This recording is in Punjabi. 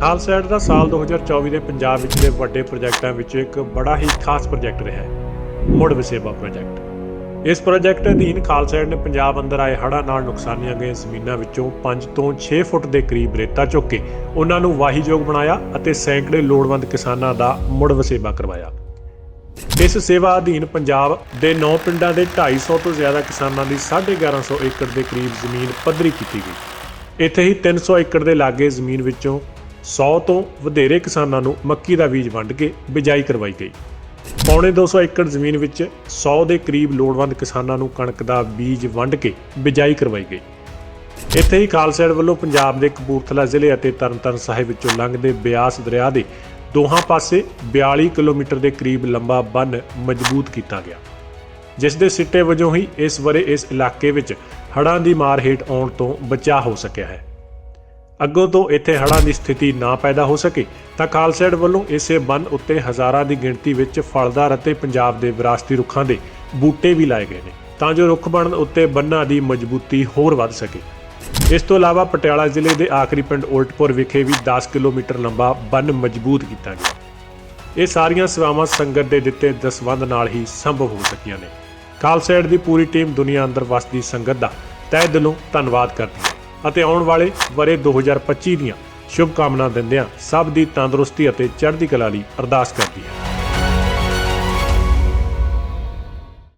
ਖਾਲਸਾ ਦਾ ਸਾਲ 2024 ਦੇ ਪੰਜਾਬ ਵਿੱਚ ਦੇ ਵੱਡੇ ਪ੍ਰੋਜੈਕਟਾਂ ਵਿੱਚੋਂ ਇੱਕ ਬੜਾ ਹੀ ਖਾਸ ਪ੍ਰੋਜੈਕਟ ਰਿਹਾ ਹੈ, ਮੁੜ ਵਸੇਬਾ ਪ੍ਰੋਜੈਕਟ। ਇਸ ਪ੍ਰੋਜੈਕਟ ਅਧੀਨ ਖਾਲਸਾ ਨੇ ਪੰਜਾਬ ਅੰਦਰ ਆਏ ਹੜ੍ਹਾਂ ਨਾਲ ਨੁਕਸਾਨੀਆਂ ਗਈਆਂ ਜ਼ਮੀਨਾਂ ਵਿੱਚੋਂ 5 ਤੋਂ 6 ਫੁੱਟ ਦੇ ਕਰੀਬ ਰੇਤਾ ਚੁੱਕ ਕੇ ਉਹਨਾਂ ਨੂੰ ਵਾਹੀਯੋਗ ਬਣਾਇਆ ਅਤੇ ਸੈਂਕੜੇ ਲੋੜਵੰਦ ਕਿਸਾਨਾਂ ਦਾ ਮੁੜ ਵਸੇਬਾ ਕਰਵਾਇਆ। ਇਸ ਸੇਵਾ ਅਧੀਨ ਪੰਜਾਬ ਦੇ 9 ਪਿੰਡਾਂ ਦੇ 250 ਤੋਂ ਜ਼ਿਆਦਾ ਕਿਸਾਨਾਂ ਦੀ 1150 ਏਕੜ ਦੇ ਕਰੀਬ ਜ਼ਮੀਨ ਪੱਧਰੀ ਕੀਤੀ ਗਈ। ਇੱਥੇ ਹੀ 300 ਏਕੜ ਦੇ ਲਾਗੇ ਜ਼ਮੀਨ ਵਿੱਚੋਂ 100 ਤੋਂ ਵਧੇਰੇ ਕਿਸਾਨਾਂ ਨੂੰ ਮੱਕੀ ਦਾ ਬੀਜ ਵੰਡ ਕੇ ਬਿਜਾਈ ਕਰਵਾਈ ਗਈ। ਪੌਣੇ 200 ਏਕੜ ਜ਼ਮੀਨ ਵਿੱਚ 100 ਦੇ ਕਰੀਬ ਲੋੜਵੰਦ ਕਿਸਾਨਾਂ ਨੂੰ ਕਣਕ ਦਾ ਬੀਜ ਵੰਡ ਕੇ ਬਿਜਾਈ ਕਰਵਾਈ ਗਈ। ਇੱਥੇ ਹੀ ਖਾਲਸਾ ਵੱਲੋਂ ਪੰਜਾਬ ਦੇ ਕਪੂਰਥਲਾ ਜ਼ਿਲ੍ਹੇ ਅਤੇ ਤਰਨਤਾਰਨ ਸਾਹਿਬ ਵਿੱਚੋਂ ਲੰਘਦੇ ਬਿਆਸ ਦਰਿਆ ਦੇ ਦੋਹਾਂ ਪਾਸੇ 42 ਕਿਲੋਮੀਟਰ ਦੇ ਕਰੀਬ ਲੰਬਾ ਬੰਨ ਮਜ਼ਬੂਤ ਕੀਤਾ ਗਿਆ, ਜਿਸ ਦੇ ਸਿੱਟੇ ਵਜੋਂ ਹੀ ਇਸ ਵਰੇ ਇਸ ਇਲਾਕੇ ਵਿੱਚ ਹੜ੍ਹਾਂ ਦੀ ਮਾਰ ਹੇਠ ਆਉਣ ਤੋਂ ਬਚਾਅ ਹੋ ਸਕਿਆ ਹੈ। ਅੱਗੋਂ ਤੋਂ ਇੱਥੇ ਹੜ੍ਹਾਂ ਦੀ ਸਥਿਤੀ ਨਾ ਪੈਦਾ ਹੋ ਸਕੇ, ਤਾਂ ਖਾਲਸਾ ਵੱਲੋਂ ਇਸੇ ਬੰਨ ਉੱਤੇ ਹਜ਼ਾਰਾਂ ਦੀ ਗਿਣਤੀ ਵਿੱਚ ਫਲਦਾਰ ਅਤੇ ਪੰਜਾਬ ਦੇ ਵਿਰਾਸਤੀ ਰੁੱਖਾਂ ਦੇ ਬੂਟੇ ਵੀ ਲਾਏ ਗਏ ਨੇ, ਤਾਂ ਜੋ ਰੁੱਖ ਬਣਨ ਉੱਤੇ ਬੰਨਾਂ ਦੀ ਮਜ਼ਬੂਤੀ ਹੋਰ ਵੱਧ ਸਕੇ। ਇਸ ਤੋਂ ਇਲਾਵਾ ਪਟਿਆਲਾ ਜ਼ਿਲ੍ਹੇ ਦੇ ਆਖਰੀ ਪਿੰਡ ਉਲਟਪੁਰ ਵਿਖੇ ਵੀ 10 ਕਿਲੋਮੀਟਰ ਲੰਬਾ ਬੰਨ ਮਜ਼ਬੂਤ ਕੀਤਾ ਗਿਆ। ਇਹ ਸਾਰੀਆਂ ਸੇਵਾਵਾਂ ਸੰਗਤ ਦੇ ਦਿੱਤੇ ਦਸਵੰਧ ਨਾਲ ਹੀ ਸੰਭਵ ਹੋ ਸਕੀਆਂ ਨੇ। ਖਾਲਸਾ ਦੀ ਪੂਰੀ ਟੀਮ ਦੁਨੀਆ ਅੰਦਰ ਵਸਦੀ ਸੰਗਤ ਦਾ ਤਹਿ ਦਿਲੋਂ ਧੰਨਵਾਦ ਕਰਦੀ ਹੈ। ਅਤੇ ਆਉਣ ਵਾਲੇ ਵਰੇ 2025 ਦੀਆਂ ਸ਼ੁਭ ਕਾਮਨਾ ਦਿੰਦਿਆਂ ਸਭ ਦੀ ਤੰਦਰੁਸਤੀ ਅਤੇ ਚੜ੍ਹਦੀ ਕਲਾ ਲਈ ਅਰਦਾਸ ਕਰਦੀ ਹੈ।